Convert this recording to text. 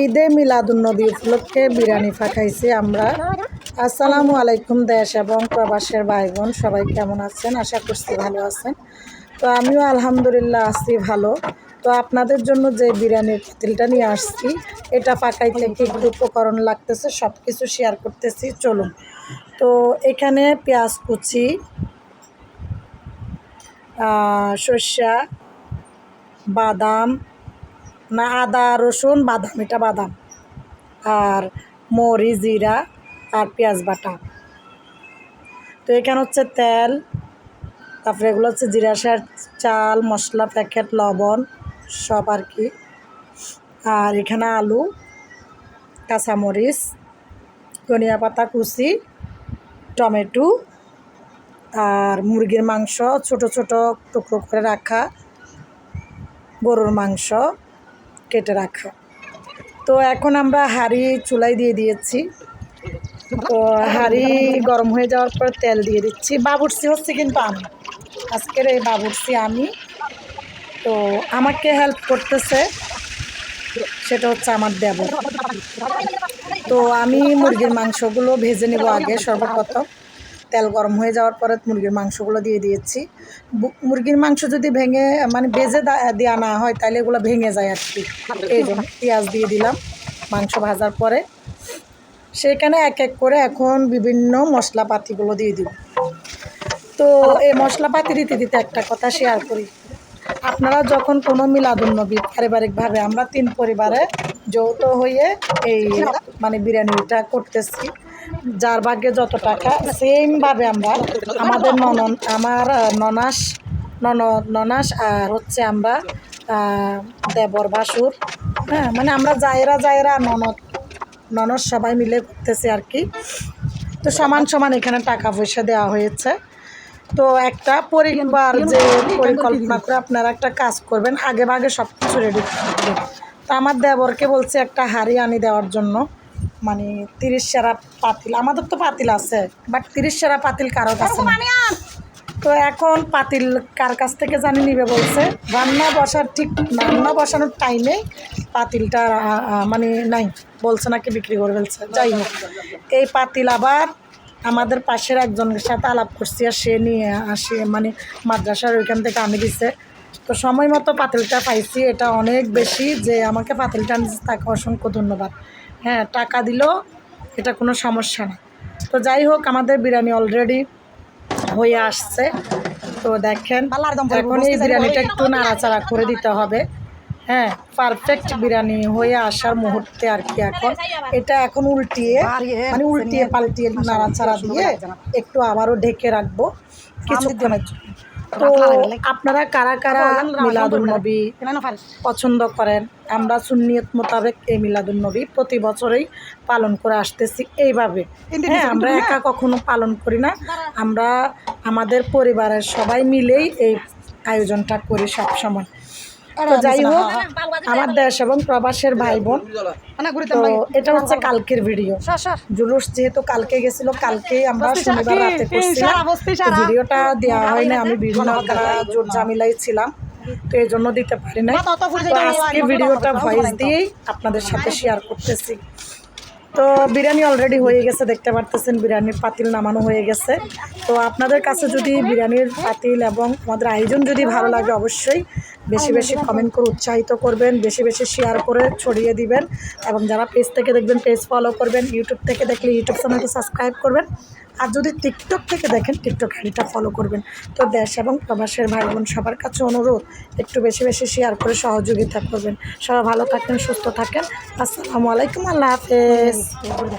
ঈদে মিলাদুন্নবী উপলক্ষে বিরিয়ানি পাঠাইছি আমরা। আসসালামু আলাইকুম দেশ এবং প্রবাসের ভাই বোন সবাই কেমন আছেন? আশা করছি ভালো আছেন। তো আমিও আলহামদুলিল্লাহ আছি ভালো। তো আপনাদের জন্য যে বিরিয়ানির পাতিলটা নিয়ে আসছি, এটা পাকাইতে কি কি উপকরণ লাগতেছে সব কিছু শেয়ার করতেছি, চলুন। তো এখানে পেঁয়াজ কুচি সর্ষা, বাদাম না আদা, রসুন, বাদাম, এটা বাদাম। আর মরি, জিরা আর পেঁয়াজ বাটা। তো এখানে হচ্ছে তেল, তারপরে এগুলো হচ্ছে জিরা সার, চাল, মশলা, প্যাকেট, লবণ, সব আর কি। আর এখানে আলু, কাঁচামরিচ, ধনিয়া পাতা, কুচি, টমেটো আর মুরগির মাংস, ছোট ছোট টুকরো করে রাখা। গরুর মাংস। কেটে রাখা। তো এখন আমরা হাঁড়ি চুলাই দিয়ে দিয়েছি। তো হাঁড়ি গরম হয়ে যাওয়ার পর তেল দিয়ে দিচ্ছি। বাবুর্চি হচ্ছে কিন্তু আমি। আজকের এই বাবুর্চি আমি। তো আমাকে হেল্প করতেছে, সেটা হচ্ছে আমার দেবর। তো আমি মুরগির মাংসগুলো ভেজে নেব আগে সর্বপ্রথম। তেল গরম হয়ে যাওয়ার পরে মুরগির মাংসগুলো দিয়ে দিয়েছি। মুরগির মাংস যদি ভেঙে মানে বেজে দেওয়া না হয় তাহলে এগুলো ভেঙে যায় আর কি। এই জন্য পেঁয়াজ দিয়ে দিলাম মাংস ভাজার পরে। সেখানে এক এক করে এখন বিভিন্ন মশলাপাতিগুলো দিয়ে দিব। তো এই মশলাপাতি দিতে দিতে একটা কথা শেয়ার করি। আপনারা যখন কোনো মিলাদুন্নবী পারিবারিকভাবে আমরা তিন পরিবারে যৌথ হয়ে এই মানে বিরিয়ানিটা করতেছি। যার ভাগ্যে যত টাকা সেমভাবে আমরা, আমাদের ননন, আমার ননাস, নন, ননাস আর হচ্ছে আমরা দেবর বাসুর হ্যাঁ মানে আমরা জায়রা জায়রা ননদ ননদ সবাই মিলে করতেছি আর কি। তো সমান সমান এখানে টাকা পয়সা দেওয়া হয়েছে। তো একটা পরিবার যে পরিকল্পনা করে আপনারা একটা কাজ করবেন, আগে ভাগে সব কিছু রেডি থাকবেন তো আমার দেবরকে বলছে একটা হাড়ি আনি দেওয়ার জন্য। মানে তিরিশ সেরা পাতিল আমাদের তো পাতিল আছে বাট তিরিশ সেরা পাতিল কারও কাছে। তো এখন পাতিল কার কাছ থেকে জানি নিবে বলছে রান্না বসার ঠিক রান্না বসানোর টাইমে পাতিলটা মানে নাই বলছে নাকি বিক্রি করে ফেলছে যাই হোক। এই পাতিল আবার আমাদের পাশের একজনের সাথে আলাপ করছি আর সে নিয়ে আসে মানে মাদ্রাসার ওইখান থেকে আমি দিছে। তো সময় মতো পাতিলটা পাইছি এটা অনেক বেশি যে আমাকে পাতিলটা আনছে তাকে অসংখ্য ধন্যবাদ। হ্যাঁ টাকা দিলেও এটা কোনো সমস্যা না। তো যাই হোক আমাদের বিরিয়ানি অলরেডি হয়ে আসছে। তো দেখেন এখন এই বিরিয়ানিটা একটু নাড়াচাড়া করে দিতে হবে। হ্যাঁ পারফেক্ট বিরিয়ানি হয়ে আসার মুহূর্তে আর কি এখন। এটা এখন উল্টিয়ে মানে উল্টিয়ে পাল্টিয়ে নাড়াচাড়া দিয়ে একটু আবারও ঢেকে রাখব। কিছুক্ষণের জন্য। তো আপনারা কারা কারা মিলাদুল নবী পছন্দ করেন? আমরা সুন্নিয়ত মোতাবেক এই মিলাদুল নবী প্রতি বছরেই পালন করে আসতেছি এইভাবে। হ্যাঁ আমরা একা কখনো পালন করি না। আমরা আমাদের পরিবারের সবাই মিলেই এই আয়োজনটা করি সব সময় তো যাই হোক আমার দেশ এবং প্রবাসের ভাই বোন তো এটা হচ্ছে কালকের ভিডিও জুলুস যেহেতু কালকে গেছিল কালকেই আমরা শনিবার রাতে করছিলাম ভিডিওটা দেওয়া হয়নি আমি বিভিন্ন জোর ঝামেলায় ছিলাম তো এই জন্য দিতে পারি না আজকে ভিডিওটা ভয়েস দিয়েই আপনাদের সাথে শেয়ার করতেছি। তো বিরিয়ানি অলরেডি হয়ে গেছে, দেখতে পারতেছেন, বিরিয়ানির পাতিল নামানো হয়ে গেছে। তো আপনাদের কাছে যদি বিরিয়ানির পাতিল এবং আমাদের আয়োজন যদি ভালো লাগে, অবশ্যই বেশি বেশি কমেন্ট করে উৎসাহিত করবেন, বেশি বেশি শেয়ার করে ছড়িয়ে দিবেন, এবং যারা পেজ থেকে দেখবেন পেজ ফলো করবেন ইউটিউব থেকে দেখলে ইউটিউব চ্যানেলটি সাবস্ক্রাইব করবেন, আর যদি টিকটক থেকে দেখেন টিকটক আইডিটা ফলো করবেন। তো দেশ এবং প্রবাসের ভাই বোন সবার কাছে অনুরোধ, একটু বেশি বেশি শেয়ার করে সহযোগিতা করবেন। সবাই ভালো থাকেন, সুস্থ থাকেন। আসসালামু আলাইকুম, আল্লাহ হাফেজ। Hangisi? Burada.